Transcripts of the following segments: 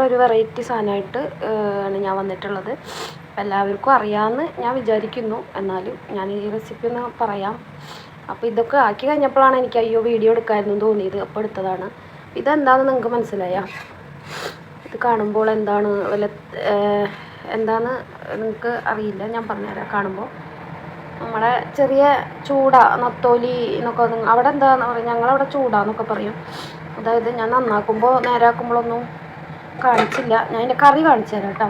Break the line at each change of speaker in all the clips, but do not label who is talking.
വേറൊരു വെറൈറ്റി സാധനമായിട്ട് ആണ് ഞാൻ വന്നിട്ടുള്ളത്. അപ്പോൾ എല്ലാവർക്കും അറിയാമെന്ന് ഞാൻ വിചാരിക്കുന്നു. എന്നാലും ഞാൻ ഈ റെസിപ്പി ഒന്ന് പറയാം. അപ്പോൾ ഇതൊക്കെ ആക്കി കഴിഞ്ഞപ്പോഴാണ് എനിക്ക് അയ്യോ വീഡിയോ എടുക്കാമെന്ന് തോന്നിയത്. അപ്പോൾ എടുത്തതാണ്. ഇതെന്താണെന്ന് നിങ്ങൾക്ക് മനസ്സിലായോ? ഇത് കാണുമ്പോൾ എന്താണ് വല്ല എന്താണെന്ന് നിങ്ങൾക്ക് അറിയില്ല. ഞാൻ പറഞ്ഞുതരാം കാണുമ്പോൾ. നമ്മളെ ചെറിയ ചൂട നത്തോലി എന്നൊക്കെ അവിടെ എന്താണെന്ന് പറയും? ഞങ്ങളവിടെ ചൂടാന്നൊക്കെ പറയും. അതായത് ഞാൻ നന്നാക്കുമ്പോൾ നേരാക്കുമ്പോഴൊന്നും കാണിച്ചില്ല. ഞാൻ അതിന്റെ കറി കാണിച്ചു തരാം കേട്ടോ.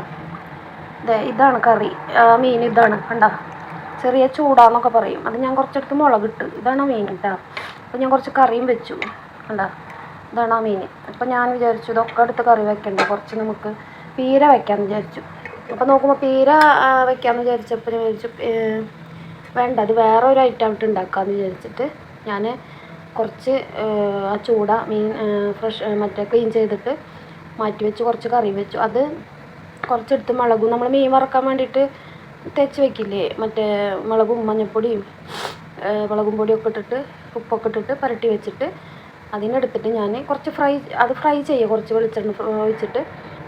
അതെ ഇതാണ് കറി. മീൻ ഇതാണ്. കണ്ട? ചെറിയ ചൂടാന്നൊക്കെ പറയും. അത് ഞാൻ കുറച്ചെടുത്ത് മുളകിട്ട്. ഇതാണ് മീൻ കേട്ടോ. അപ്പോൾ ഞാൻ കുറച്ച് കറിയും വെച്ചു. കണ്ട? ഇതാണ് ആ മീൻ. അപ്പോൾ ഞാൻ വിചാരിച്ചു ഇതൊക്കെ എടുത്ത് കറി വെക്കണ്ട. കുറച്ച് നമുക്ക് പീര വയ്ക്കാമെന്ന് വിചാരിച്ചു. അപ്പോൾ നോക്കുമ്പോൾ പീര വയ്ക്കാമെന്ന് വിചാരിച്ചപ്പോൾ വിചാരിച്ചു വേണ്ട. അത് വേറെ ഒരു ഐറ്റം ആയിട്ട് ഉണ്ടാക്കാമെന്ന് വിചാരിച്ചിട്ട് ഞാൻ കുറച്ച് ആ ചൂട മീൻ ഫ്രഷ് മറ്റേ ക്ലീൻ ചെയ്തിട്ട് മാറ്റി വെച്ച് കുറച്ച് കറി വെച്ചു. അത് കുറച്ചെടുത്ത് മുളകും നമ്മൾ മീൻ വറക്കാൻ വേണ്ടിയിട്ട് തേച്ച് വെക്കില്ലേ? മറ്റേ മുളകും മഞ്ഞൾപ്പൊടിയും മുളകും പൊടിയൊക്കെ ഇട്ടിട്ട് ഉപ്പൊക്കെ ഇട്ടിട്ട് പുരട്ടി വെച്ചിട്ട് അതിനെടുത്തിട്ട് ഞാൻ കുറച്ച് ഫ്രൈ അത് ഫ്രൈ ചെയ്യുക. കുറച്ച് വെളിച്ചെണ്ണ വെച്ചിട്ട്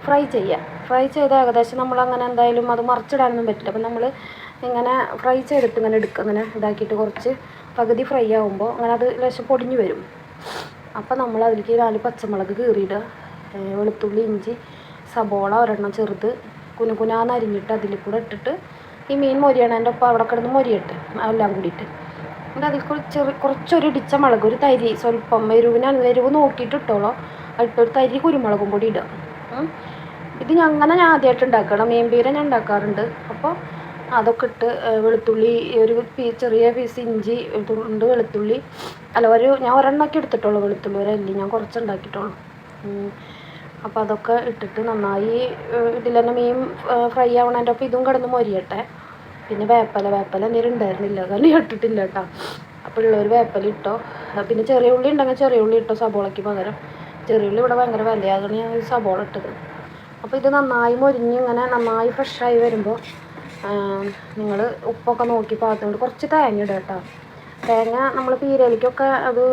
ഫ്രൈ ചെയ്യുക. ഫ്രൈ ചെയ്ത് ഏകദേശം നമ്മൾ അങ്ങനെ എന്തായാലും അത് മറിച്ചിടാനൊന്നും പറ്റില്ല. അപ്പം നമ്മൾ ഇങ്ങനെ ഫ്രൈ ചെയ്തിട്ട് ഇങ്ങനെ എടുക്കുക അങ്ങനെ ഇതാക്കിയിട്ട് കുറച്ച് പകുതി ഫ്രൈ ആകുമ്പോൾ അങ്ങനെ അത് ലേശം പൊടിഞ്ഞ് വരും. അപ്പോൾ നമ്മൾ അതിലേക്ക് നാല് പച്ചമുളക് കീറിയിടുക. വെളുത്തുള്ളി ഇഞ്ചി സബോള ഒരെണ്ണം ചെറുത് കുനുകുനാന്ന് അരിഞ്ഞിട്ട് അതിൽ കൂടെ ഇട്ടിട്ട് ഈ മീൻ മൊരിയണേന്റെ ഒപ്പം അവിടെ കിടന്ന് മൊരിയിട്ട് എല്ലാം കൂടിയിട്ട്. എന്നിട്ട് അതിൽ കൂടി ചെറു കുറച്ചൊരു ഇടിച്ച മുളക് ഒരു തരി സ്വല്പം എരിവിന് എരിവ് നോക്കിയിട്ട് ഇട്ടോളോ. ഇട്ടൊരു തരി കുരുമുളകും കൂടി ഇടുക. ഇത് ഞാൻ അങ്ങനെ ഞാൻ ആദ്യമായിട്ട് ഉണ്ടാക്കണം മീൻ പീര ഞാൻ ഉണ്ടാക്കാറുണ്ട്. അപ്പോൾ അതൊക്കെ ഇട്ട് വെളുത്തുള്ളി ഒരു ചെറിയ പീസ് ഇഞ്ചി ഉണ്ട് വെളുത്തുള്ളി. അല്ല ഒരു ഞാൻ ഒരെണ്ണമൊക്കെ എടുത്തിട്ടുള്ളൂ വെളുത്തുള്ളി ഒരല്ലി ഞാൻ കുറച്ച് ഉണ്ടാക്കിയിട്ടുള്ളൂ. അപ്പോൾ അതൊക്കെ ഇട്ടിട്ട് നന്നായി ഇതിൽ തന്നെ മീൻ ഫ്രൈ ആവണതിന്റെ ഒപ്പം ഇതും കിടന്ന് മൊരിയട്ടെ. പിന്നെ വേപ്പല വേപ്പല എന്തെങ്കിലും ഉണ്ടായിരുന്നില്ല കാരണം ഇട്ടിട്ടില്ല കേട്ടോ. അപ്പോൾ ഉള്ളൊരു വേപ്പല ഇട്ടോ. പിന്നെ ചെറിയ ഉള്ളി ഉണ്ടെങ്കിൽ ചെറിയ ഉള്ളി ഇട്ടോ സബോളയ്ക്ക് പകരം. ചെറിയ ഉള്ളി ഇവിടെ ഭയങ്കര വിലയാകണ ഞാൻ സബോള ഇട്ടത്. അപ്പോൾ ഇത് നന്നായി മൊരിഞ്ഞ് ഇങ്ങനെ നന്നായി ഫ്രഷായി വരുമ്പോൾ നിങ്ങൾ ഉപ്പൊക്കെ നോക്കി പാകത്തിനോട് കുറച്ച് തേങ്ങ ഇടുക കേട്ടോ. തേങ്ങ നമ്മൾ പീരയിലേക്കൊക്കെ അത്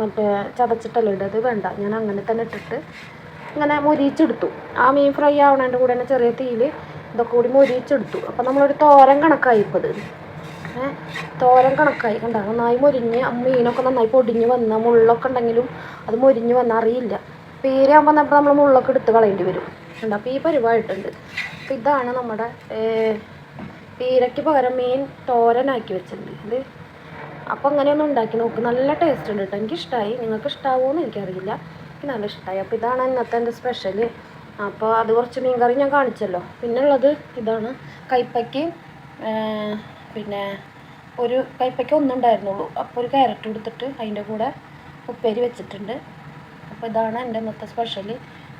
മറ്റേ ചതച്ചിട്ടല്ലേ ഇടത് വേണ്ട. ഞാൻ അങ്ങനെ തന്നെ ഇട്ടിട്ട് ഇങ്ങനെ മൊരിയിച്ചെടുത്തു. ആ മീൻ ഫ്രൈ ആവണതിന്റെ കൂടെ തന്നെ ചെറിയ തീയിൽ ഇതൊക്കെ കൂടി മൊരിയിച്ചെടുത്തു. അപ്പോൾ നമ്മളൊരു തോരൻ കണക്കായി ഇപ്പോൾ ഇത്. തോരൻ കണക്കായി. കണ്ട? നന്നായി മൊരിഞ്ഞ് മീനൊക്കെ നന്നായി പൊടിഞ്ഞ് വന്ന മുള്ളൊക്കെ ഉണ്ടെങ്കിലും അത് മൊരിഞ്ഞ് വന്ന അറിയില്ല. പേരാകുമ്പോൾ നമ്മൾ നമ്മൾ മുള്ളൊക്കെ എടുത്ത് കളയേണ്ടി വരും. ഉണ്ട് അപ്പോൾ ഈ പരിവായിട്ടുണ്ട് അപ്പോൾ ഇതാണ് നമ്മുടെ പീരയ്ക്ക് പകരം മീൻ തോരനാക്കി വെച്ചിട്ടുണ്ട്. ഇത് അപ്പോൾ അങ്ങനെയൊന്ന് ഉണ്ടാക്കി നോക്ക്. നല്ല ടേസ്റ്റ് ഉണ്ട് കേട്ടോ എനിക്കിഷ്ടമായി നിങ്ങൾക്ക് ഇഷ്ടാവുമോ എന്ന് എനിക്കറിയില്ല. എനിക്ക് നല്ല ഇഷ്ടമായി അപ്പോൾ ഇതാണ് ഇന്നത്തെ എന്റെ സ്പെഷ്യൽ അപ്പോൾ അത് കുറച്ച് മീൻ കറി ഞാൻ കാണിച്ചല്ലോ. പിന്നെ ഉള്ളത് ഇതാണ് കൈപ്പയ്ക്ക് പിന്നെ ഒരു കൈപ്പയ്ക്ക് ഒന്നുണ്ടായിരുന്നുള്ളൂ അപ്പോൾ ഒരു ക്യാരറ്റ് കൊടുത്തിട്ട് അതിന്റെ കൂടെ ഉപ്പേരി വെച്ചിട്ടുണ്ട്. അപ്പോൾ ഇതാണ് എന്റെ ഇന്നത്തെ സ്പെഷ്യൽ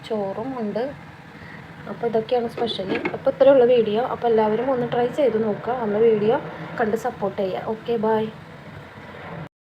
ചോറും ഉണ്ട്. അപ്പോൾ ഇതൊക്കെയാണ് സ്പെഷ്യൽ അപ്പോൾ ഇത്രയുള്ള വീഡിയോ അപ്പോൾ എല്ലാവരും ഒന്ന് ട്രൈ ചെയ്ത് നോക്കുക. അന്ന് വീഡിയോ കണ്ട് സപ്പോർട്ട് ചെയ്യുക. Okay bye